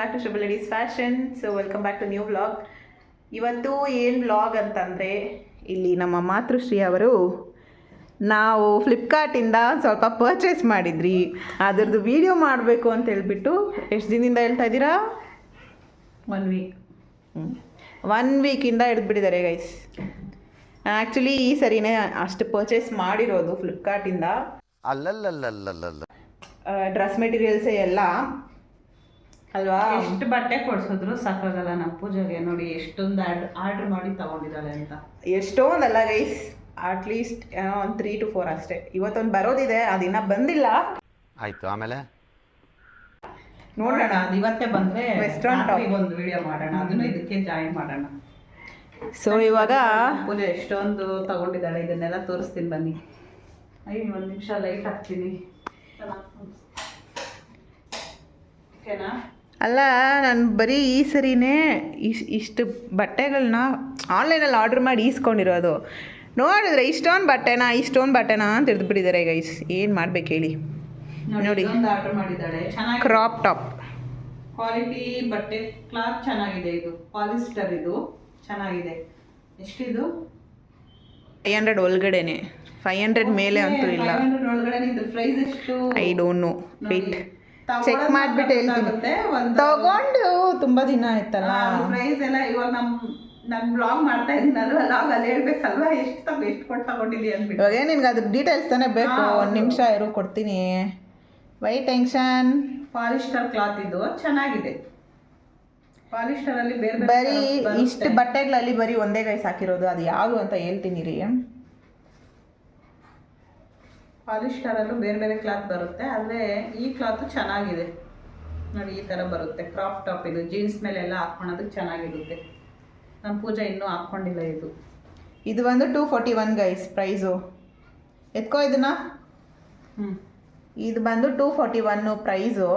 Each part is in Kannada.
Back to Shubha ladies fashion so welcome back to new vlog ಇವತ್ತು ಏನು ವ್ಲಾಗ್ ಅಂತಂದರೆ ಇಲ್ಲಿ ನಮ್ಮ ಮಾತೃಶ್ರೀ ಅವರು ನಾವು ಫ್ಲಿಪ್ಕಾರ್ಟಿಂದ ಸ್ವಲ್ಪ ಪರ್ಚೇಸ್ ಮಾಡಿದ್ರಿ. ಅದರದ್ದು ವೀಡಿಯೋ ಮಾಡಬೇಕು ಅಂತ ಹೇಳ್ಬಿಟ್ಟು ಎಷ್ಟು ದಿನದಿಂದ ಹೇಳ್ತಾ ಇದ್ದೀರಾ? ಒನ್ ವೀಕ್ ಒನ್ ವೀಕಿಂದ ಹಿಡಿದ್ಬಿಟ್ಟಿದ್ದಾರೆ ಗೈಸ್ ಆ್ಯಕ್ಚುಲಿ ಈ ಸರಿನೇ ಅಷ್ಟು ಪರ್ಚೇಸ್ ಮಾಡಿರೋದು ಫ್ಲಿಪ್ಕಾರ್ಟಿಂದ ಅಲ್ಲಲ್ಲಲ್ಲಲ್ಲಲ್ಲ. ಡ್ರೆಸ್ ಮೆಟೀರಿಯಲ್ಸೇ ಎಲ್ಲ. ಅಲ್ವಾ? ಎಷ್ಟು ಬಟ್ಟೆ ಕೊಡ್ಸಿದ್ರು ಸಾಕಾಗಲ್ಲ ನಮ್ಮ ಪೂಜೆಗೆ ನೋಡಿ ಎಷ್ಟೊಂದು ಆರ್ಡರ್ ಮಾಡಿ ತಗೊಂಡಿದ್ದಾಳೆ ಅಂತ. ಎಷ್ಟೊಂದಲ್ಲ ಗೈಸ್ ಅಟ್ಲೀಸ್ಟ್ ಒಂದು ತ್ರೀ ಟು ಫೋರ್ ಅಷ್ಟೇ. ಇವತ್ತೊಂದು ಬರೋದಿದೆ ಅದಿನ್ನ ಬಂದಿಲ್ಲ. ಆಯ್ತು ಆಮೇಲೆ? ನೋಡೋಣ. ಅದು ಇವತ್ತೇ ಬಂದ್ರೆ ವೆಸ್ಟರ್ನ್ ಟಾಪಿಗೆ ಒಂದು ವಿಡಿಯೋ ಮಾಡೋಣ. ಅದನ್ನು ಇದಕ್ಕೆ ಜಾಯಿನ್ ಮಾಡೋಣ. ಸೊ ಇವಾಗ ಪೂಜೆ ಎಷ್ಟೊಂದು ತಗೊಂಡಿದ್ದಾಳೆ. ಇದನ್ನೆಲ್ಲ ತೋರಿಸ್ತೀನಿ ಬನ್ನಿ. ಐ ಒಂದು ನಿಮಿಷ ಲೈಟ್ ಹಾಕ್ತೀನಿ ಓಕೆನಾ ಅಲ್ಲ ನಾನು ಬರೀ ಈ ಸರಿನೇ ಇಶ್ ಇಷ್ಟು ಬಟ್ಟೆಗಳನ್ನ ಆನ್ಲೈನಲ್ಲಿ ಆರ್ಡ್ರ್ ಮಾಡಿ ಈಸ್ಕೊಂಡಿರೋದು. ನೋಡಿದ್ರೆ ಇಷ್ಟೊಂದು ಬಟ್ಟೆನಾ ಇಷ್ಟೊಂದು ಬಟ್ಟೆನಾ ಅಂತ ಹಿಡಿದ್ಬಿಟ್ಟಿದ್ದಾರೆ ಗೈಸ್ ಏನು ಮಾಡ್ಬೇಕು ಹೇಳಿ? ನೋಡಿ. ಆರ್ಡರ್ ಮಾಡಿದ್ದಾಳೆ ಕ್ರಾಪ್ ಟಾಪ್ ಕ್ವಾಲಿಟಿ ಬಟ್ಟೆ ಕ್ಲಾತ್ ಚೆನ್ನಾಗಿದೆ ಇದು. ಪಾಲಿಸ್ಟರ್ ಇದು. ಚೆನ್ನಾಗಿದೆ. ಎಷ್ಟಿದು? ಫೈವ್ ಹಂಡ್ರೆಡ್ ಒಳಗಡೆನೆ. ಫೈವ್ ಹಂಡ್ರೆಡ್ ಮೇಲೆ ಅಂತೂ ಇಲ್ಲ. 500 ಒಳಗಡೆ ಇದ್ರ ಪ್ರೈಸ್ ಎಷ್ಟು? I don't know wait check ಮಾಡ್ಬಿಟ್ಟು ಹೇಳ್ತೀನಿ. ತಗೊಂಡು ತುಂಬಾ ದಿನ ಆಯ್ತಲ್ಲ? ಪ್ರೈಸ್ ಎಲ್ಲ ಇವಾಗ ನಮ್ ನಾನು ಬ್ಲಾಗ್ ಮಾಡ್ತಾ ಇದ್ದೀನಲ್ವ? ಲಾಗ್ ಅಲ್ಲಿ ಹೇಳ್ಬೇಕಲ್ವಾ? ಎಷ್ಟು ತಗೋ ಎಷ್ಟು ಕೊಟ್ಟು ತಗೊಂಡಿದ್ದಿ ಅಂದ್ಬಿಟ್ಟು. ಇವಾಗ ನಿನ್ಗೆ ಅದ್ರ ಡೀಟೇಲ್ಸ್ ತಾನೇ ಬೇಕು. ಒಂದು ನಿಮಿಷ ಇರು ಕೊಡ್ತೀನಿ. ವೈ ಟೆನ್ಷನ್ ಪಾಲಿಸ್ಟರ್ ಕ್ಲಾತ್ ಇದು. ಚೆನ್ನಾಗಿದೆ. ಪಾಲಿಸ್ಟರ್ ಅಲ್ಲಿ ಬೇರೆ ಬೇರೆ ಬರೀ ಇಷ್ಟು ಬಟ್ಟೆಗಳಲ್ಲಿ ಬರೀ ಒಂದೇ ಗೈಸ್ ಹಾಕಿರೋದು. ಅದು ಯಾವುದು ಅಂತ ಹೇಳ್ತೀನಿ ರೀ. ಪಾಲಿಸ್ಟರ್ ಅಲ್ಲೂ ಬೇರೆ ಬೇರೆ ಕ್ಲಾತ್ ಬರುತ್ತೆ. ಆದರೆ ಈ ಕ್ಲಾತು ಚೆನ್ನಾಗಿದೆ. ನೋಡಿ ಈ ಥರ ಬರುತ್ತೆ. ಕ್ರಾಪ್ ಟಾಪ್ ಇದು. ಜೀನ್ಸ್ ಮೇಲೆಲ್ಲ ಹಾಕ್ಕೊಳೋದಕ್ಕೆ ಚೆನ್ನಾಗಿರುತ್ತೆ. ನಮ್ಮ ಪೂಜೆ ಇನ್ನೂ ಹಾಕ್ಕೊಂಡಿಲ್ಲ ಇದು. ಇದು ಬಂದು two forty one guys price ಎತ್ಕೋ ಇದನ್ನ? ಹ್ಞೂ ಇದು ಬಂದು ಟೂ ಫೋರ್ಟಿ ಒನ್ನು ಪ್ರೈಸು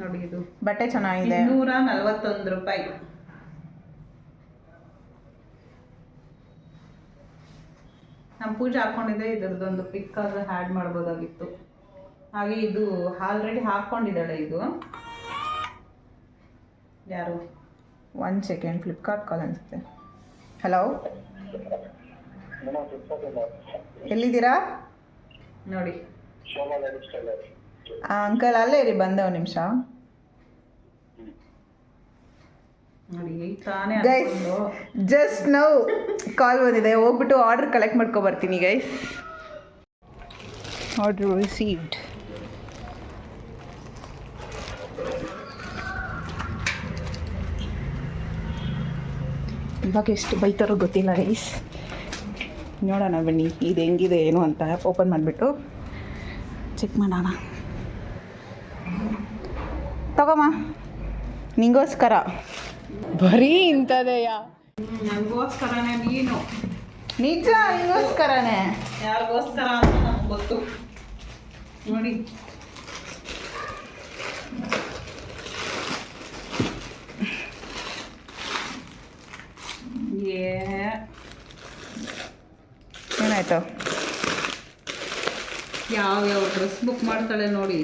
ನೋಡಿ ಇದು. ಬಟ್ಟೆ ಚೆನ್ನಾಗಿದೆ. ನೂರ ನಲ್ವತ್ತೊಂದು ರೂಪಾಯಿ. ನಮ್ಮ ಪೂಜೆ ಹಾಕ್ಕೊಂಡಿದ್ದೆ ಇದ್ರದ್ದೊಂದು ಪಿಕ್ ಆದ್ರೆ ಆ್ಯಡ್ ಮಾಡ್ಬೋದಾಗಿತ್ತು. ಹಾಗೆ ಇದು ಆಲ್ರೆಡಿ ಹಾಕ್ಕೊಂಡಿದ್ದಾಳೆ ಇದು. ಯಾರು? ಒನ್ ಸೆಕೆಂಡ್ ಫ್ಲಿಪ್ಕಾರ್ಟ್ ಕಾಲ್ ಅನ್ಸುತ್ತೆ. ಹಲೋ ಎಲ್ಲಿದ್ದೀರಾ? ನೋಡಿ. ಅಂಕಲ್ ಅಲ್ಲೇ ಇರಿ ಬಂದವ ನಿಮಿಷ ನೋಡಿ ಈಗ ತಾನೇ ಗೈಸ್ ಜಸ್ಟ್ ನಾವು ಕಾಲ್ ಬಂದಿದೆ. ಹೋಗ್ಬಿಟ್ಟು ಆರ್ಡರ್ ಕಲೆಕ್ಟ್ ಮಾಡ್ಕೊ ಬರ್ತೀನಿ ಗೈಸ್ ಆರ್ಡರ್ ರಿಸೀವ್ಡ್ ಇವಾಗ ಎಷ್ಟು ಬೈತಾರೋ ಗೊತ್ತಿಲ್ಲ ಗೈಸ್ ನೋಡೋಣ ಬನ್ನಿ ಇದು ಹೆಂಗಿದೆ ಏನು ಅಂತ ಓಪನ್ ಮಾಡಿಬಿಟ್ಟು ಚೆಕ್ ಮಾಡೋಣ. ತಗೋಮ್ಮ ನಿಂಗೋಸ್ಕರ. ಬರೀ ಇಂಥದೆಯಾ? ನನಗೋಸ್ಕರನೇ ನೀನು. ನಿಜ ನಿಂಗೋಸ್ಕರನೇ ಯಾರಿಗೋಸ್ಕರ ಅಂತ ನಮ್ಗೆ ಗೊತ್ತು. ನೋಡಿ. ಏನಾಯ್ತು? ಯಾವ ಯಾವ ಡ್ರೆಸ್ ಬುಕ್ ಮಾಡ್ತಾಳೆ ನೋಡಿ.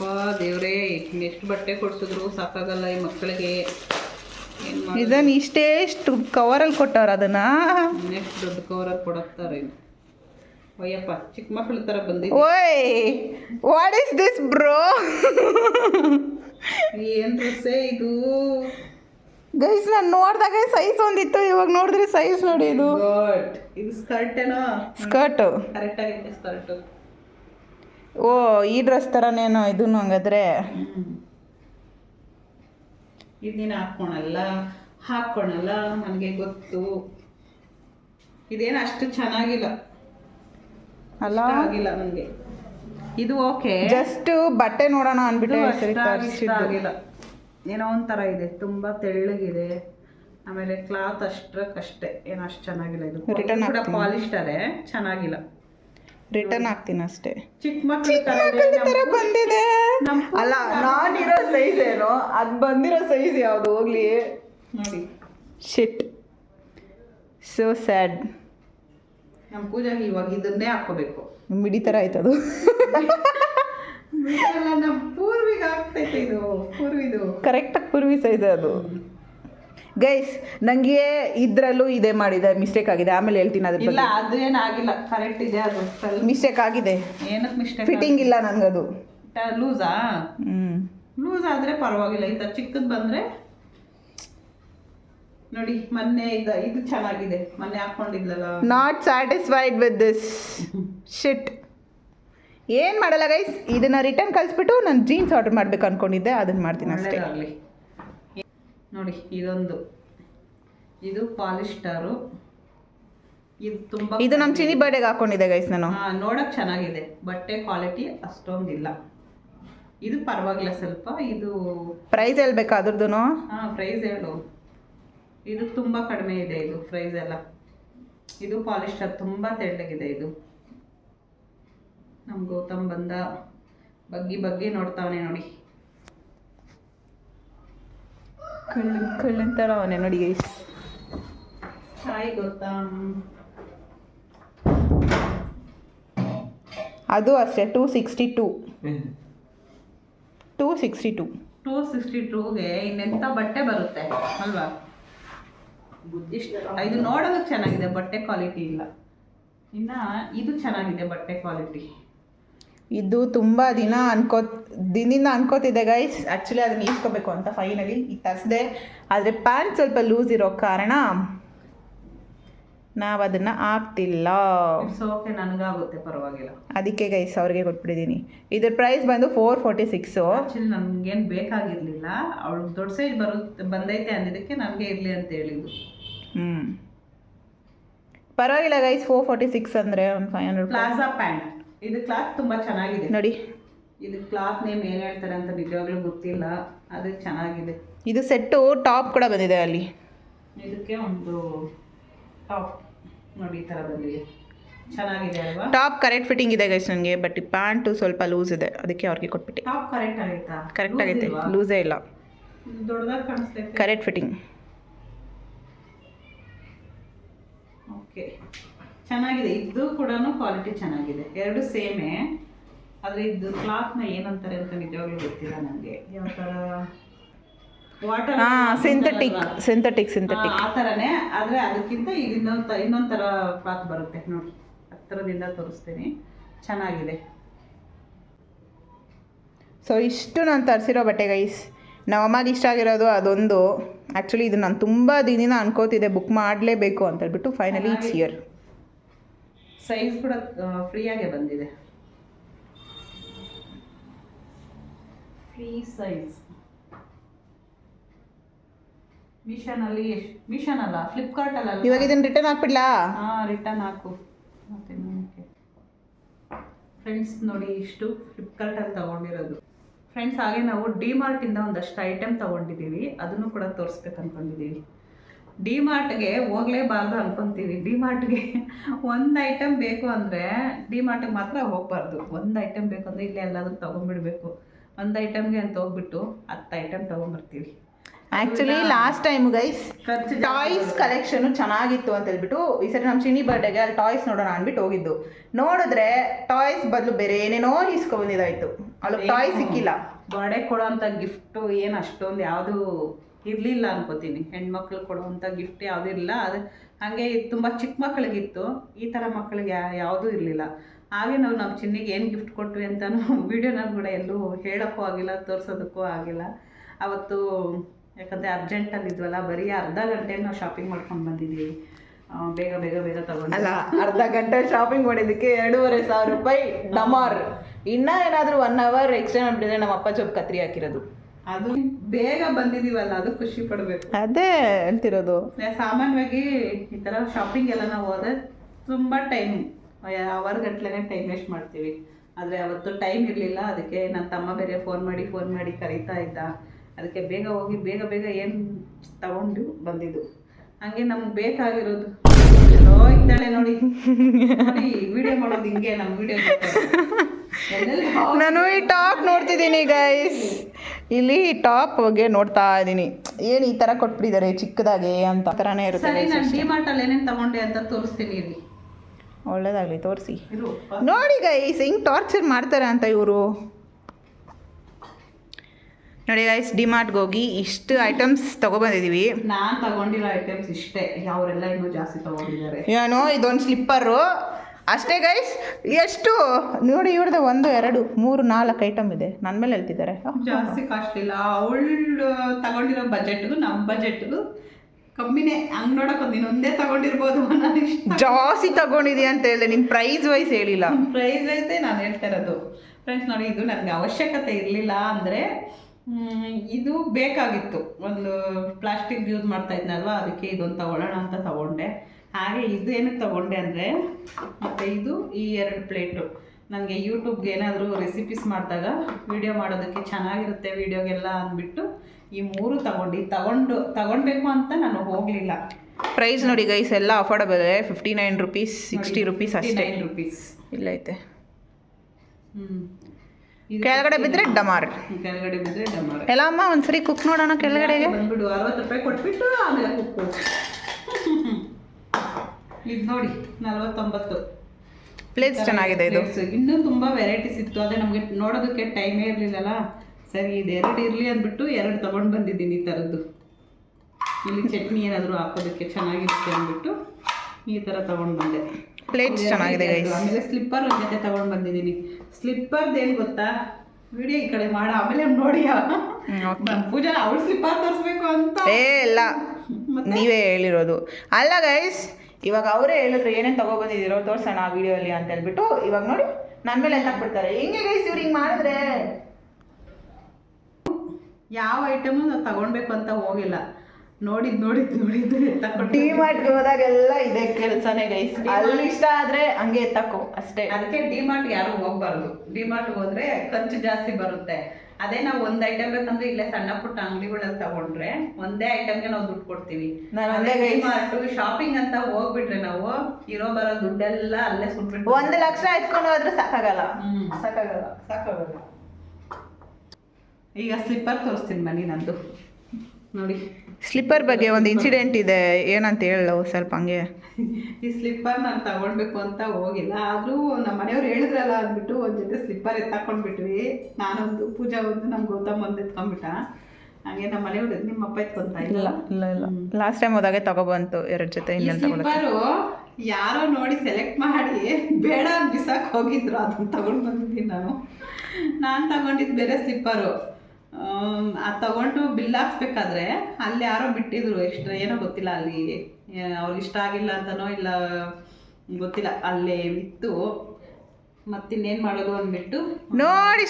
ಪಾ ದೇವ್ರೇ ಎಷ್ಟು ಬಟ್ಟೆ ಕೊಡ್ಸಿದ್ರು ಸಾಕಾಗಲ್ಲ ಈ ಮಕ್ಕಳಿಗೆ. ಇದನ್ನ ಇಷ್ಟೇ ಇಷ್ಟು ಕವರಲ್ಲಿ ಕೊಟ್ಟವ್ರು ಅದನ್ನ. ಎಷ್ಟು ದೊಡ್ಡ ಕವರಲ್ಲಿ ಕೊಡತ್ತಾರೆ ಅಯ್ಯಪ್ಪ ಚಿಕ್ಕ ಮಕ್ಕಳ ಥರ ಬಂದಿದೆ ಓಯ್ ವಾಟ್ ಇಸ್ ದಿಸ್ ಬ್ರೋ ಏನು ಡ್ರೆಸ್ಸೇ ಇದು? ಗೈಸ್ ನಾನು ನೋಡಿದಾಗ ಸೈಜ್ ಒಂದಿತ್ತು ಇವಾಗ ನೋಡಿದ್ರೆ ಸೈಜ್ ನೋಡಿ ಇದು. ಇದು ಸ್ಕರ್ಟ್ ಏನೋ? ಸ್ಕರ್ಟು ಕರೆಕ್ಟ್ ಸ್ಕರ್ಟು ಸ್ಕರ್ಟ್ ಓ ಈ ಡ್ರೆಸ್ ಥರನೇನೋ ಇದನ್ನು ಹಂಗಾದ್ರೆ. ಇದನ್ನ ನೀನು ಹಾಕ್ಕೊಳಲ್ಲ ಹಾಕ್ಕೊಳಲ್ಲ ನನಗೆ ಗೊತ್ತು. ಇದೇನು ಅಷ್ಟು ಚೆನ್ನಾಗಿಲ್ಲ. ಅಲ್ಲ? ಆಗಿಲ್ಲ ನನಗೆ. ಇದು ಓಕೆ. ಜಸ್ಟ್ ಬಟ್ಟೆ ನೋಡೋಣ ಅಂದ್ಬಿಟ್ಟು ಏನೋ ಒಂಥರ ಇದೆ ತುಂಬಾ ತೆಳ್ಳಗಿದೆ. ಆಮೇಲೆ ಕ್ಲಾತ್ ಅಷ್ಟಕ್ಕಷ್ಟೇ ಏನೋ ಅಷ್ಟು ಚೆನ್ನಾಗಿಲ್ಲ ಇದು. ಹಾಕ್ತೀನಿ. ಪಾಲಿಸ್ಟರೇ ಚೆನ್ನಾಗಿಲ್ಲ. ರಿಟರ್ನ್ ಆಗ್ತೀನಿ ಅಷ್ಟೇ. ಚಿಕ್ಕ ಮಕ್ಕಳ ತರ ಬಂದಿದೆ. ಅಲ್ಲ ನಾನಿರೋ ಸೈಜ್ ಏನು ಅದು ಬಂದಿರೋ ಸೈಜ್ ಯಾವುದು? ಹೋಗ್ಲಿ. ನೋಡಿ. ಶಿಟ್ ಸೋ ಸ್ಯಾಡ್ ನಮ್ಮ ಪೂಜಾ ಇವಾಗ ಇದನ್ನೇ ಹಾಕೋಬೇಕು ಮಿಡಿ ಥರ ಆಯ್ತು ಅದು. ನಮ್ಮ ಪೂರ್ವಿಗೆ ಆಗ್ತೈತೆ ಇದು ಪೂರ್ವಿದು. ಕರೆಕ್ಟಾಗಿ ಪೂರ್ವಿ ಸೈಜ್ ಅದು. ಗೈಸ್ ನನಗೆ ಇದ್ರಲ್ಲೂ ಇದೇ ಮಾಡಿದೆ ಮಿಸ್ಟೇಕ್ ಆಗಿದೆ. ಆಮೇಲೆ ಹೇಳ್ತೀನಿ ಅದ್ರ ಇಲ್ಲ ಬಗ್ಗೆ. ಅದು ಏನಾಗಿಲ್ಲ ಕರೆಕ್ಟ್ ಇದೆ ಅದು. ಮಿಸ್ಟೇಕ್ ಆಗಿದೆ. ಏನಕ್ಕೆ ಮಿಸ್ಟೇಕ್ ಫಿಟ್ಟಿಂಗ್ ಇಲ್ಲ ನನಗದು. ಲೂಸಾ ಹ್ಞೂ ಲೂಸ್ ಆದರೆ ಪರವಾಗಿಲ್ಲ. ಈ ಥರ ಚಿಕ್ಕದು ಬಂದರೆ ನೋಡಿ ಮೊನ್ನೆ ಇದು ಇದು ಚೆನ್ನಾಗಿದೆ. ಮೊನ್ನೆ ಹಾಕ್ಕೊಂಡಿದ್ಲಲ್ಲ not satisfied with this shit ಏನು ಮಾಡಲ್ಲ ಗೈಸ್ ಇದನ್ನ ರಿಟರ್ನ್ ಕಳಿಸ್ಬಿಟ್ಟು ನಾನು ಜೀನ್ಸ್ ಆರ್ಡರ್ ಮಾಡ್ಬೇಕು ಅನ್ಕೊಂಡಿದ್ದೆ. ಅದನ್ನ ಮಾಡ್ತೀನಿ ಅಷ್ಟೇ. ಒಳ್ಳೇದಾಗ್ಲಿ. ನೋಡಿ ಇದೊಂದು. ಇದು ಪಾಲಿಸ್ಟರು. ಇದು ತುಂಬ ಇದು ನಮ್ಮ ಚಿನಿ ಬರ್ಡೆಗೆ ಹಾಕೊಂಡಿದ್ದೆ ಗೈಸ್ ನಾನು. ಹಾಂ ನೋಡಕ್ ಚೆನ್ನಾಗಿದೆ. ಬಟ್ಟೆ ಕ್ವಾಲಿಟಿ ಅಷ್ಟೊಂದಿಲ್ಲ. ಇದು ಪರವಾಗಿಲ್ಲ ಸ್ವಲ್ಪ. ಇದು ಪ್ರೈಸ್ ಹೇಳ್ಬೇಕಾ ಅದ್ರದ್ದು ಹಾಂ ಪ್ರೈಸ್ ಹೇಳು. ಇದು ತುಂಬ ಕಡಿಮೆ ಇದೆ ಇದು ಪ್ರೈಸ್ ಎಲ್ಲ. ಇದು ಪಾಲಿಸ್ಟರ್ ತುಂಬ ತೆಳ್ಳಗಿದೆ ಇದು. ನಮ್ಮ ಗೌತಮ್ ಬಂದ ಬಗ್ಗಿ ಬಗ್ಗಿ ನೋಡ್ತಾವನೆ ನೋಡಿ. ಕಳ್ಳ ಥರ ಅವನೆ ನೋಡಿ ಗೈಸ್ ಹಾಯ್ ಗೊತ್ತಾ? ಅದು ಅಷ್ಟೇ two sixty two two sixty two two sixty ಟೂಗೆ ಇನ್ನೆಂಥ ಬಟ್ಟೆ ಬರುತ್ತೆ ಅಲ್ವಾ? ಇಷ್ಟು. ಇದು ನೋಡೋದಕ್ಕೆ ಚೆನ್ನಾಗಿದೆ ಬಟ್ಟೆ ಕ್ವಾಲಿಟಿ ಇಲ್ಲ. ಇನ್ನು ಇದು ಚೆನ್ನಾಗಿದೆ ಬಟ್ಟೆ ಕ್ವಾಲಿಟಿ ಇದು ತುಂಬ ದಿನ ಅನ್ಕೋ ದಿನದಿಂದ ಅನ್ಕೋತಿದ್ದೆ ಗೈಸ್ ಆ್ಯಕ್ಚುಲಿ ಅದನ್ನ ಈಸ್ಕೋಬೇಕು ಅಂತ ಫೈನಲಿ ಈಗ ತರಿಸ್ದೆ ಆದರೆ ಪ್ಯಾಂಟ್ ಸ್ವಲ್ಪ ಲೂಸ್ ಇರೋ ಕಾರಣ ನಾವು ಅದನ್ನು ಆಗ್ತಿಲ್ಲ ಓಕೆ ನನಗಾಗುತ್ತೆ ಪರವಾಗಿಲ್ಲ. ಅದಕ್ಕೆ ಗೈಸ್ ಅವ್ರಿಗೆ ಕೊಟ್ಬಿಟ್ಟಿದ್ದೀನಿ ಇದ್ರ ಪ್ರೈಸ್ ಬಂದು ಫೋರ್ ಫೋರ್ಟಿ ಸಿಕ್ಸು ಆ್ಯಕ್ಚುಲಿ ನನಗೇನು ಬೇಕಾಗಿರ್ಲಿಲ್ಲ. ಅವಳು ದೊಡ್ಡ ಸೈಜ್ ಬರುತ್ತೆ ಬಂದೈತೆ ಅಂದಿದ್ದಕ್ಕೆ ನನಗೆ ಇರಲಿ ಅಂತ ಹೇಳಿದ್ದು. ಹ್ಞೂ ಪರವಾಗಿಲ್ಲ ಗೈಸ್ ಫೋರ್ ಫೋರ್ಟಿ ಸಿಕ್ಸ್ ಅಂದರೆ ಒಂದು ಫೈವ್ ಹಂಡ್ರೆಡ್ ಪ್ಲಾಜಾ ಪ್ಯಾಂಟ್ ಇದು ಕ್ಲಾತ್ ತುಂಬ ಚೆನ್ನಾಗಿದೆ. ನೋಡಿ. ಇದು ಕ್ಲಾತ್ ನೇಮ್ ಏನು ಹೇಳ್ತಾರೆ ಅಂತ ನಿಜವಾಗ್ಲೂ ಗೊತ್ತಿಲ್ಲ ಅದು ಚೆನ್ನಾಗಿದೆ. ಇದು ಸೆಟ್ಟು ಟಾಪ್ ಕೂಡ ಬಂದಿದೆ ಅಲ್ಲಿ. ಇದಕ್ಕೆ ಒಂದು ಟಾಪ್ ನೋಡಿ ಈ ಥರ ಬಂದಿದೆ ಚೆನ್ನಾಗಿದೆ ಅಲ್ವಾ? ಟಾಪ್ ಕರೆಕ್ಟ್ ಫಿಟ್ಟಿಂಗ್ ಇದೆ ಗೈಸ್ ನನಗೆ ಬಟ್ ಪ್ಯಾಂಟು ಸ್ವಲ್ಪ ಲೂಸ್ ಇದೆ ಅದಕ್ಕೆ ಅವ್ರಿಗೆ ಕೊಟ್ಬಿಟ್ಟು. ಟಾಪ್ ಕರೆಕ್ಟ್ ಆಗೈತಾ? ಕರೆಕ್ಟ್ ಆಗೈತೆ ಲೂಸೇ ಇಲ್ಲ. ದೊಡ್ಡದಾಗಿ ಕಾಣಿಸ್ತೈತೆ ಕರೆಕ್ಟ್ ಫಿಟ್ಟಿಂಗ್ ಓಕೆ ಚೆನ್ನಾಗಿದೆ. ಇದು ಕೂಡ ಕ್ವಾಲಿಟಿ ಚೆನ್ನಾಗಿದೆ. ಎರಡು ಸೇಮೇ. ಆದರೆ ಇದು ಕ್ಲಾತ್ನ ಏನಂತಾರೆ ಅಂತ ನಿಜವಾಗ್ಲೂ ಗೊತ್ತಿಲ್ಲ ನನಗೆ ಯಾವ ಥರ ವಾಟರ್ ಸಿಂಥೆಟಿಕ್ ಸಿಂಥೆಟಿಕ್ ಸಿಂಥೆಟಿಕ್ ಆ ಥರನೇ ಆದರೆ ಅದಕ್ಕಿಂತ ಈಗ ಇನ್ನೊಂದು ಇನ್ನೊಂದು ಥರ ಕ್ಲಾತ್ ಬರುತ್ತೆ. ನೋಡಿ ಹತ್ತಿರದಿಂದ ತೋರಿಸ್ತೀನಿ. ಚೆನ್ನಾಗಿದೆ. ಸೊ ಇಷ್ಟು ನಾನು ತರಿಸಿರೋ ಬಟ್ಟೆ ಗೈಸ್ ನಮ್ಮ ಅಮ್ಮಗೆ ಇಷ್ಟ ಆಗಿರೋದು ಅದೊಂದು. ಆ್ಯಕ್ಚುಲಿ ಇದು ನಾನು ತುಂಬ ದಿನ ಅನ್ಕೋತಿದ್ದೆ. ಬುಕ್ ಮಾಡಲೇಬೇಕು ಅಂತ ಹೇಳ್ಬಿಟ್ಟು ಫೈನಲಿ ಇಟ್ಸ್ ಇಯರ್ ಸೈಜ್ ಕೂಡ ಫ್ರೀಯಾಗೆ ಬಂದಿದೆ. ಫ್ರೀ ಸೈಜ್ ಮಿಷನ್ ಅಲ್ಲಿ ಮಿಷನ್ ಅಲ್ಲ ಫ್ಲಿಪ್ಕಾರ್ಟಲ್ಲ ಇವಾಗ ಇದನ್ನ ರಿಟರ್ನ್ ಹಾಕ್ಬಿಡ್ಲಾ? ಹಾಂ ರಿಟರ್ನ್ ಹಾಕು. ಮತ್ತೆ ಫ್ರೆಂಡ್ಸ್ ನೋಡಿ ಇಷ್ಟು ಫ್ಲಿಪ್ಕಾರ್ಟಲ್ಲಿ ತಗೊಂಡಿರೋದು. ಫ್ರೆಂಡ್ಸ್ ಹಾಗೆ ನಾವು ಡಿ ಮಾರ್ಟಿಂದ ಒಂದಷ್ಟು ಐಟಮ್ ತಗೊಂಡಿದ್ದೀವಿ. ಅದನ್ನು ಕೂಡ ತೋರಿಸ್ಬೇಕು ಅಂದ್ಕೊಂಡಿದ್ದೀವಿ ಡಿ ಮಾರ್ಟ್ಗೆ ಹೋಗಲೇಬಾರ್ದು ಅನ್ಕೊಂತೀವಿ. ಡಿ ಮಾರ್ಟ್ಗೆ ಒಂದು ಐಟಮ್ ಬೇಕು ಅಂದರೆ ಡಿ ಮಾರ್ಟ್ಗೆ ಮಾತ್ರ ಹೋಗ್ಬಾರ್ದು. ಒಂದು ಐಟಮ್ ಬೇಕು ಅಂದರೆ ಇಲ್ಲೇ ಎಲ್ಲಾದರೂ ತೊಗೊಂಡ್ಬಿಡ್ಬೇಕು. ಒಂದು ಐಟಮ್ಗೆ ಅಂತ ಹೋಗ್ಬಿಟ್ಟು ಹತ್ತು item ತೊಗೊಂಬರ್ತೀವಿ actually last time guys toys collection ಚೆನ್ನಾಗಿತ್ತು ಅಂತ ಹೇಳ್ಬಿಟ್ಟು ಈ ಸರಿ ನಮ್ಮ ಚಿನಿ ಬರ್ಡೇಗೆ ಅಲ್ಲಿ ಟಾಯ್ಸ್ ನೋಡೋಣ ಅಂದ್ಬಿಟ್ಟು ಹೋಗಿದ್ದು. ನೋಡಿದ್ರೆ ಟಾಯ್ಸ್ ಬದಲು ಬೇರೆ ಏನೇನೋ ಇಸ್ಕೊಬಂದಿದ್ದಾಯ್ತು ಅಲ್ಲಿ ಟಾಯ್ ಸಿಕ್ಕಿಲ್ಲ. ಬಾಡೆ ಕೊಡೋಂಥ ಗಿಫ್ಟು ಏನು ಅಷ್ಟೊಂದು ಯಾವುದು ಇರಲಿಲ್ಲ ಅನ್ಕೋತೀನಿ. ಹೆಣ್ಮಕ್ಳು ಕೊಡುವಂಥ ಗಿಫ್ಟ್ ಯಾವುದೂ ಇರಲಿಲ್ಲ. ಅದು ಹಾಗೆ ತುಂಬ ಚಿಕ್ಕ ಮಕ್ಕಳಿಗಿತ್ತು ಈ ಥರ ಮಕ್ಕಳಿಗೆ ಯಾವುದೂ ಇರಲಿಲ್ಲ. ಹಾಗೆ ನಾವು ನಮ್ಮ ಚಿನ್ನಿಗೆ ಏನು ಗಿಫ್ಟ್ ಕೊಟ್ವಿ ಅಂತಲೂ ವೀಡಿಯೋನಲ್ಲಿ ಕೂಡ ಎಲ್ಲೂ ಹೇಳೋಕ್ಕೂ ಆಗಿಲ್ಲ, ತೋರಿಸೋದಕ್ಕೂ ಆಗಿಲ್ಲ. ಅವತ್ತು ಯಾಕಂದರೆ ಅರ್ಜೆಂಟಲ್ಲಿ ಇದ್ವಲ್ಲ, ಬರೀ ಅರ್ಧ ಗಂಟೆಗೆ ನಾವು ಶಾಪಿಂಗ್ ಮಾಡ್ಕೊಂಡು ಬಂದಿದ್ದೀವಿ ಬೇಗ ಬೇಗ ಬೇಗ ತಗೊಂಡು. ಅಲ್ಲ, ಅರ್ಧ ಗಂಟೆ ಶಾಪಿಂಗ್ ಮಾಡಿದ್ದಕ್ಕೆ ಎರಡೂವರೆ ಸಾವಿರ ರೂಪಾಯಿ ಡಮಾರ್. ಇನ್ನ ಏನಾದರೂ ಒನ್ ಅವರ್ ಮಾಡಿಬಿಟ್ಟಿದ್ರೆ ನಮ್ಮ ಅಪ್ಪ ಜೊತೆ ಕತ್ರಿ ಹಾಕಿರೋದು. ಅದು ಬೇಗ ಬಂದಿದ್ದೀವಲ್ಲ ಅದು ಖುಷಿ ಪಡಬೇಕು. ಅದೇ ಹೇಳ್ತಿರೋದು ಸಾಮಾನ್ಯವಾಗಿ ಈ ತರ ಶಾಪಿಂಗ್ ಎಲ್ಲ ನಾವು ಹೋದ್ರೆ ತುಂಬಾ ಟೈಮ್ ಅವರ್ ಗಟ್ಲೆ ಟೈಮ್ ವೇಸ್ಟ್ ಮಾಡ್ತೀವಿ. ಆದರೆ ಅವತ್ತು ಟೈಮ್ ಇರಲಿಲ್ಲ ಅದಕ್ಕೆ ನನ್ನ ತಮ್ಮ ಬೇರೆ ಫೋನ್ ಮಾಡಿ ಫೋನ್ ಮಾಡಿ ಕರೀತಾ ಇದ್ದ. ಅದಕ್ಕೆ ಬೇಗ ಹೋಗಿ ಬೇಗ ಬೇಗ ಏನು ತಗೊಂಡು ಬಂದಿದ್ದು. ಹಂಗೆ ನಮ್ಗೆ ಬೇಕಾಗಿರೋದು. ಇದ್ದಾಳೆ ನೋಡಿ. ನೋಡಿ ವಿಡಿಯೋ ಮಾಡೋದು ಹಿಂಗೆ ನಮ್ಮ ವಿಡಿಯೋ ನಾನು ಈ ಟಾಪ್ ನೋಡ್ತಿದ್ದೀನಿ ಗೈಸ್ ಇಲ್ಲಿ ಈ ಟಾಪ್ ಬಗ್ಗೆ ನೋಡ್ತಾ ಇದ್ದೀನಿ. ಏನು ಈ ಥರ ಕೊಟ್ಬಿಟ್ಟಿದ್ದಾರೆ ಚಿಕ್ಕದಾಗೆ ಅಂತ ಆ ಥರನೇ ಇರುತ್ತೆ ಒಳ್ಳೇದಾಗ್ಲಿ guys. ನಾನು ಡಿಮಾರ್ಟಲ್ಲಿ ಏನೇನು ತಗೊಂಡೆ ಅಂತ ತೋರಿಸ್ತೀನಿ ಇರಿ ಒಳ್ಳೇದಾಗಲಿ ತೋರಿಸಿ. ನೋಡಿ ಗೈಸ್ ಹಿಂಗೆ ಟಾರ್ಚರ್ ಮಾಡ್ತಾರೆ ಅಂತ ಇವರು. ನೋಡಿ ಗೈಸ್ ಡಿಮಾರ್ಟ್ಗೆ ಹೋಗಿ ಇಷ್ಟು ಐಟಮ್ಸ್ ತಗೊಬಂದಿದೀವಿ. ನಾನು ತಗೊಂಡಿರೋ ಐಟಮ್ಸ್ ಇಷ್ಟೇ. ಅವರೆಲ್ಲ ಇನ್ನೂ ಜಾಸ್ತಿ ತಗೊಂಡಿದ್ದಾರೆ. ಏನೋ ಇದೊಂದು ಸ್ಲಿಪ್ಪರು ಅಷ್ಟೇ ಗೈಸ್ ಎಷ್ಟು? ನೋಡಿ ಇವ್ರದ್ದು ಒಂದು ಎರಡು ಮೂರು ನಾಲ್ಕು ಐಟಮ್ ಇದೆ. ನನ್ನ ಮೇಲೆ ಹೇಳ್ತಿದ್ದಾರೆ. ಜಾಸ್ತಿ ಕಾಸ್ಟ್ ಇಲ್ಲ. ಅವಳು ತಗೊಂಡಿರೋ ಬಜೆಟ್ಗೂ ನಮ್ಮ ಬಜೆಟ್ಗೂ ಕಮ್ಮಿನೇ. ಹಂಗ್ ನೋಡಕ್ ಒಂದು ತಗೊಂಡಿರ್ಬೋದು. ಜಾಸ್ತಿ ತಗೊಂಡಿದೀಯ ಅಂತ ಹೇಳಿದೆ. ನಿಮ್ಮ ಪ್ರೈಸ್ ವೈಸ್ ಹೇಳಿಲ್ಲ. ಪ್ರೈಸ್ ಐತೆ ನಾನು ಹೇಳ್ತಾ ಇರೋದು. ಫ್ರೆಂಡ್ಸ್ ನೋಡಿ ಇದು ನನಗೆ ಅವಶ್ಯಕತೆ ಇರಲಿಲ್ಲ ಅಂದರೆ ಇದು ಬೇಕಾಗಿತ್ತು. ಒಂದು ಪ್ಲಾಸ್ಟಿಕ್ ಯೂಸ್ ಮಾಡ್ತಾ ಇದ್ನಲ್ವಾ? ಅದಕ್ಕೆ ಇದೊಂದು ತಗೊಳ್ಳೋಣ ಅಂತ ತಗೊಂಡೆ. ಹಾಗೆ ಇದು ಏನಕ್ಕೆ ತಗೊಂಡೆ ಅಂದರೆ ಮತ್ತು ಇದು ಈ ಎರಡು ಪ್ಲೇಟು. ನನಗೆ ಯೂಟ್ಯೂಬ್ಗೆ ಏನಾದರೂ ರೆಸಿಪೀಸ್ ಮಾಡಿದಾಗ ವೀಡಿಯೋ ಮಾಡೋದಕ್ಕೆ ಚೆನ್ನಾಗಿರುತ್ತೆ ವೀಡಿಯೋಗೆಲ್ಲ ಅಂದ್ಬಿಟ್ಟು ಈ ಮೂರು ತಗೊಂಡು ತಗೊಂಡು ತಗೊಳ್ಬೇಕು ಅಂತ ನಾನು ಹೋಗಲಿಲ್ಲ. ಪ್ರೈಸ್ ನೋಡಿ ಗೈಸ್ ಎಲ್ಲ affordable fifty nine rupees sixty rupees ಅಷ್ಟೇ. ರುಪೀಸ್ ಇಲ್ಲ ಐತೆ ಹ್ಞೂ ಕೆಳಗಡೆ ಬಿದ್ದರೆ ಡಮಾರ್. ಕೆಳಗಡೆ ಬಿದ್ದರೆ ಡಮಾರ್. ಎಲ್ಲ ಅಮ್ಮ ಒಂದ್ಸರಿ ಕುಕ್ ನೋಡೋಣ ಕೆಳಗಡೆಗೆ. ಬಂದ್ಬಿಡು ಅರವತ್ತು ರೂಪಾಯಿ ಕೊಟ್ಬಿಟ್ಟು ಆಮೇಲೆ ಕುಕ್ಕು ಇದು ನೋಡಿ ನಲವತ್ತೊಂಬತ್ತು. ಪ್ಲೇಸ್ ಚೆನ್ನಾಗಿದೆ ಇದು. ಇನ್ನೂ ತುಂಬ ವೆರೈಟೀಸ್ ಇತ್ತು ಅದೇ ನಮಗೆ ನೋಡೋದಕ್ಕೆ ಟೈಮೇ ಇರಲಿಲ್ಲಲ್ಲ. ಸರಿ ಇದು ಎರಡು ಇರಲಿ ಅಂದ್ಬಿಟ್ಟು ಎರಡು ತೊಗೊಂಡು ಬಂದಿದ್ದೀನಿ ಈ ಥರದ್ದು ಇಲ್ಲಿ ಚಟ್ನಿ ಏನಾದರೂ ಹಾಕೋದಕ್ಕೆ ಚೆನ್ನಾಗಿರುತ್ತೆ ಅಂದ್ಬಿಟ್ಟು ಈ ಥರ ತೊಗೊಂಡು ಬಂದೆ. ಪ್ಲೇಟ್ಸ್ ಚೆನ್ನಾಗಿದೆ ಆಮೇಲೆ ಸ್ಲಿಪ್ಪರ್ ಒಂದು ಜೊತೆ ತೊಗೊಂಡು ಬಂದಿದ್ದೀನಿ. ಸ್ಲಿಪ್ಪರ್ದು ಏನು ಗೊತ್ತಾ? ವಿಡಿಯೋ ಈ ಕಡೆ ಮಾಡ ಆಮೇಲೆ ನೋಡಿ ಪೂಜಾ ಅವಳು ಸ್ಲಿಪ್ಪರ್ ತರಿಸ್ಬೇಕು ಅಂತ. ಏ ಇಲ್ಲ? ನೀವೇ ಹೇಳಿರೋದು. ಅಲ್ಲ ಗೈಸ್ ಇವಾಗ ಅವರೇ ಹೇಳಿದ್ರು ಏನೇನು ತಗೊಬಂದಿದ್ದೀರೋ ತೋರ್ಸೋಣ ಆ ವಿಡಿಯೋಲಿ ಅಂತ ಹೇಳ್ಬಿಟ್ಟು. ಇವಾಗ ನೋಡಿ ನನ್ನ ಮೇಲೆ ಎಂತ ಬಿಡ್ತಾರೆ ಹೆಂಗೆ ಗೈಸ್ ಇವ್ರು ಹಿಂಗೆ ಮಾಡಿದ್ರೆ? ಯಾವ ಐಟಮು ನಾವು ತಗೊಳ್ಬೇಕು ಅಂತ ಹೋಗಿಲ್ಲ. ನೋಡಿದ್ ನೋಡಿದ್ ನೋಡಿದ್ದು ತಗೊಂಡು ಡಿ ಮಾರ್ಟ್ಗೆ ಹೋದಾಗೆಲ್ಲ ಇದೆ ಕೆಲಸನೇ ಗೈಸ್ ಅಲ್ಲಿ ಇಷ್ಟ ಆದ್ರೆ ಹಂಗೆ ತಕೋ ಅಷ್ಟೇ. ಅದಕ್ಕೆ ಡಿಮಾರ್ಟ್ ಯಾರು ಹೋಗ್ಬಾರ್ದು. ಡಿಮಾರ್ಟ್ ಹೋದ್ರೆ ಖರ್ಚು ಜಾಸ್ತಿ ಬರುತ್ತೆ. ಅದೇ ನಾವು ಒಂದ್ ಐಟಮ್ ಬೇಕಂದ್ರೆ ಇಲ್ಲೇ ಸಣ್ಣ ಪುಟ್ಟ ಅಂಗಡಿಗಳಲ್ಲಿ ತಗೊಂಡ್ರೆ ಒಂದೇ ಐಟಮ್ಗೆ ನಾವು ದುಡ್ಡು ಕೊಡ್ತೀವಿ. ಡಿಮಾರ್ಟ್ ಶಾಪಿಂಗ್ ಅಂತ ಹೋಗ್ಬಿಟ್ರೆ ನಾವು ಇರೋ ಬರೋ ದುಡ್ಡೆಲ್ಲ ಅಲ್ಲೇ ಸುಟ್ಬಿಟ್ಟು ಒಂದು ಲಕ್ಷ ಎತ್ಕೊಂಡು ಹೋದ್ರೆ ಸಾಕಾಗಲ್ಲ. ಹ್ಮ್. ಸಾಕಾಗಲ್ಲ. ಸಾಕಾಗಲ್ಲ. ಈಗ ಸ್ಲಿಪ್ಪರ್ ತೋರಿಸ್ತೀನಿ ಬನ್ನಿ ನಂದು. ನೋಡಿ. ಸ್ಲಿಪ್ಪರ್ ಬಗ್ಗೆ ಒಂದು ಇನ್ಸಿಡೆಂಟ್ ಇದೆ. ಏನಂತ ಹೇಳು ಸ್ವಲ್ಪ ಹಂಗೆ. ಈ ಸ್ಲಿಪ್ಪರ್ ನಾನು ತಗೊಳ್ಬೇಕು ಅಂತ ಹೋಗಿಲ್ಲ. ಆದರೂ ನಮ್ಮ ಮನೆಯವ್ರು ಹೇಳಿದ್ರಲ್ಲ ಅಂದ್ಬಿಟ್ಟು ಒಂದು ಜೊತೆ ಸ್ಲಿಪ್ಪರ್ ಎತ್ತಾಕೊಂಡ್ಬಿಟ್ವಿ. ನಾನೊಂದು ಪೂಜಾ ಒಂದು ನಮ್ಮ ಗೌತಮ್ ಒಂದು ಎತ್ಕೊಂಡ್ಬಿಟ್ಟ. ಹಂಗೆ ನಮ್ಮ ಮನೆಯವ್ರು ನಿಮ್ಮ ಅಪ್ಪ ಎತ್ಕೊಂತ ಇಲ್ಲ ಇಲ್ಲ ಇಲ್ಲ. ಲಾಸ್ಟ್ ಟೈಮ್ ಹೋದಾಗೆ ತಗೊಬಂತು ಎರಡು ಜೊತೆ ಇನ್ನೊಂದು ಸ್ಲಿಪ್ಪರು ಯಾರೋ ನೋಡಿ ಸೆಲೆಕ್ಟ್ ಮಾಡಿ ಬೇಡ ಬಿಸಾಕ್ ಹೋಗಿದ್ರು ಅದನ್ನ ತಗೊಂಡು ಬಂದಿದ್ದೀನಿ ನಾನು. ನಾನು ತಗೊಂಡಿದ್ದು ಬೇರೆ ಸ್ಲಿಪ್ಪರು ಅದು ತಗೊಂಡು ಬಿಲ್ ಹಾಕ್ಸ್ಬೇಕಾದ್ರೆ ಅಲ್ಲಿ ಯಾರೋ ಬಿಟ್ಟಿದ್ರು ಎಕ್ಸ್ಟ್ರಾ ಏನೋ ಗೊತ್ತಿಲ್ಲ ಅಲ್ಲಿ ಅವ್ರಿಗೆ ಇಷ್ಟ ಆಗಿಲ್ಲ ಅಂತನೋ ಇಲ್ಲ ಗೊತ್ತಿಲ್ಲ ಅಲ್ಲೇ ಇತ್ತು. ಮತ್ತಿನ್ನೇನು ಮಾಡೋದು ಅಂದ್ಬಿಟ್ಟು ನೋಡಿ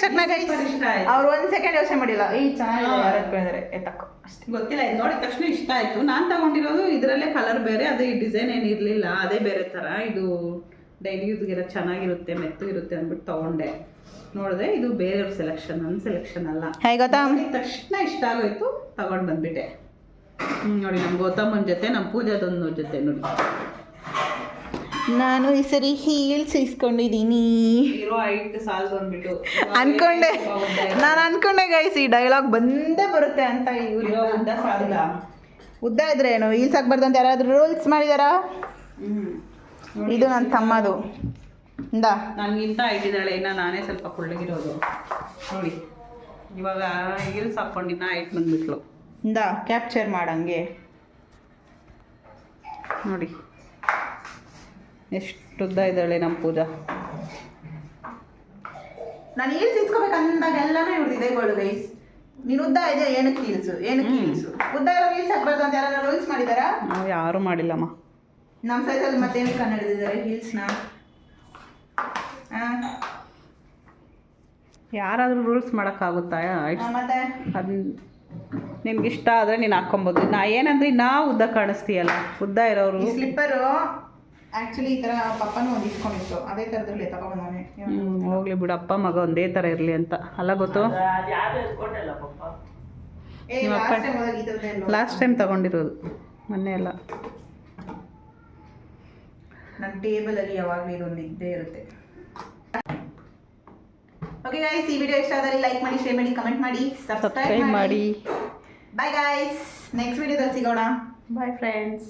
ಅವ್ರು ಒಂದು ಸೆಕೆಂಡ್ ಯೋಚನೆ ಮಾಡಿಲ್ಲ. ಈ ಚೆನ್ನಾಗಿ ಎತ್ತಕ್ಕೋ ಅಷ್ಟೇ. ಗೊತ್ತಿಲ್ಲ ಇದು ನೋಡಿದ ತಕ್ಷಣ ಇಷ್ಟ ಆಯಿತು. ನಾನು ತಗೊಂಡಿರೋದು ಇದರಲ್ಲೇ ಕಲರ್ ಬೇರೆ ಅದೇ ಈ ಡಿಸೈನ್ ಏನು ಇರಲಿಲ್ಲ ಅದೇ ಬೇರೆ ಥರ ಇದು ಡೈಲಿ ಯೂಸ್ಗೆಲ್ಲ ಚೆನ್ನಾಗಿರುತ್ತೆ ಮೆತ್ತು ಇರುತ್ತೆ ಅಂದ್ಬಿಟ್ಟು ತಗೊಂಡೆ. ನೋಡಿದೆ ಇದು ಬೇರೆಯವ್ರ ಸೆಲೆಕ್ಷನ್ ನನ್ನ ಸೆಲೆಕ್ಷನ್ ಅಲ್ಲ. ತಕ್ಷಣ ಇಷ್ಟ ಆಗೋಯ್ತು ತಗೊಂಡು ಬಂದ್ಬಿಟ್ಟೆ. ಹ್ಮ್, ನೋಡಿ ನಮ್ಮ ಗೌತಮನ್ ಜೊತೆ ನಮ್ಮ ಪೂಜಾದೊಂದು ಜೊತೆ ನೋಡಿ. ನಾನು ಈ ಸರಿ ಹೀಲ್ಸ್ ಇಸ್ಕೊಂಡಿದ್ದೀನಿ. ಇರೋ ಸಾಲ್ ಬಂದ್ಬಿಟ್ಟು. ಅನ್ಕೊಂಡೆ. ನಾನು ಅನ್ಕೊಂಡೆ ಗೈಸ್ ಈ ಡೈಲಾಗ್ ಬಂದೇ ಬರುತ್ತೆ ಅಂತ ಇವ್ರು ಉದ್ದ ಸಾಲದ? ಉದ್ದ ಇದ್ರೆ ಏನು ಹೀಲ್ಸ್ ಹಾಕ್ಬಾರ್ದು ಅಂತ ಯಾರಾದ್ರೂ ರೂಲ್ಸ್ ಮಾಡಿದಾರಾ? ಇದು ನನ್ನ ತಮ್ಮದು. ಇಂದಾ. ನನಗಿಂತ ಇನ್ನ ಇನ್ನು ನಾನೇ ಸ್ವಲ್ಪ ಕುಳ್ಳಗಿರೋದು. ನೋಡಿ ಇವಾಗ ಹೀಲ್ಸ್ ಹಾಕ್ಕೊಂಡಿನ ಐಟ್ ಬಂದ್ಬಿಟ್ಲು. ಇಂದ ಕ್ಯಾಪ್ಚರ್ ಮಾಡಂಗೆ. ನೋಡಿ. ಎಷ್ಟು ಉದ್ದ ಇದ್ದಾಳೆ ನಮ್ಮ ಪೂಜಾ. ನಾನು ಹೀಲ್ಸ್ ಇಸ್ಕೋಬೇಕಂದಾಗ ಎಲ್ಲಾನು ಇವ್ರದ್ದು ಇದೆಗಳು ಗೈಸ್ ನೀನು ಉದ್ದ ಇದೆ ಏನಕ್ಕೆ ಹೀಲ್ಸು ಏನಕ್ಕೆ ಹೀಲ್ಸು ಉದ್ದ ಇರೋ ಹೀಲ್ಸ್ ಹಾಕ್ಬಾರ್ದು ಅಂತ ಯಾರು ರೂಲ್ಸ್ ಮಾಡಿದಾರಾ ನಾವು ಯಾರೂ ಮಾಡಿಲ್ಲಮ್ಮ. ನಮ್ಮ ಸೈಜಲ್ಲಿ ಮತ್ತೇನು ಕನ್ನಡಿದ್ದಾರೆ ಹೀಲ್ಸ್ನ ಯಾರಾದರೂ ರೂಲ್ಸ್ ಮಾಡೋಕ್ಕಾಗುತ್ತಾ? ಮತ್ತೆ? ಅದು ನಿನ್ಗೆ ಇಷ್ಟ ಆದರೆ ನೀನು ಹಾಕ್ಕೊಬೋದು. ನಾ ಏನಂದ್ರೆ ನಾ ಉದ್ದ ಕಾಣಿಸ್ತೀಯಲ್ಲ ಉದ್ದ ಇರೋರು. ಸ್ಲಿಪ್ಪರು ಆ್ಯಕ್ಚುಲಿ ಈ ಥರ ಪಪ್ಪನೂ ಒಂದು ಇಟ್ಕೊಂಡಿತ್ತು. ಅದೇ ಥರದ್ರಲ್ಲಿ ಹ್ಮ್, ಹೋಗ್ಲಿ ಬಿಡು ಅಪ್ಪ ಮಗ ಒಂದೇ ಥರ ಇರಲಿ ಅಂತ. ಅಲ್ಲ ಗೊತ್ತು? ನಿಮ್ಮ ಅಪ್ಪ-? ಲಾಸ್ಟ್ ಟೈಮ್ ತಗೊಂಡಿರೋದು. ಮೊನ್ನೆ ಎಲ್ಲ. ನನ್ನ ಟೇಬಲಲ್ಲಿ ಯಾವಾಗಲೂ ಇದೊಂದು ಇದ್ದೇ ಇರುತ್ತೆ. ಓಕೆ ಗೈಸ್ ಈ ವಿಡಿಯೋ ಇಷ್ಟ ಆದಲ್ಲಿ ಲೈಕ್ ಮಾಡಿ ಶೇರ್ ಮಾಡಿ ಕಮೆಂಟ್ ಮಾಡಿ ಸಬ್ಸ್ಕ್ರೈಬ್ ಮಾಡಿ. ಬೈ ಬಾಯ್ ಗೈಸ್ ನೆಕ್ಸ್ಟ್ ವಿಡಿಯೋದಲ್ಲಿ ಸಿಗೋಣ. Bye friends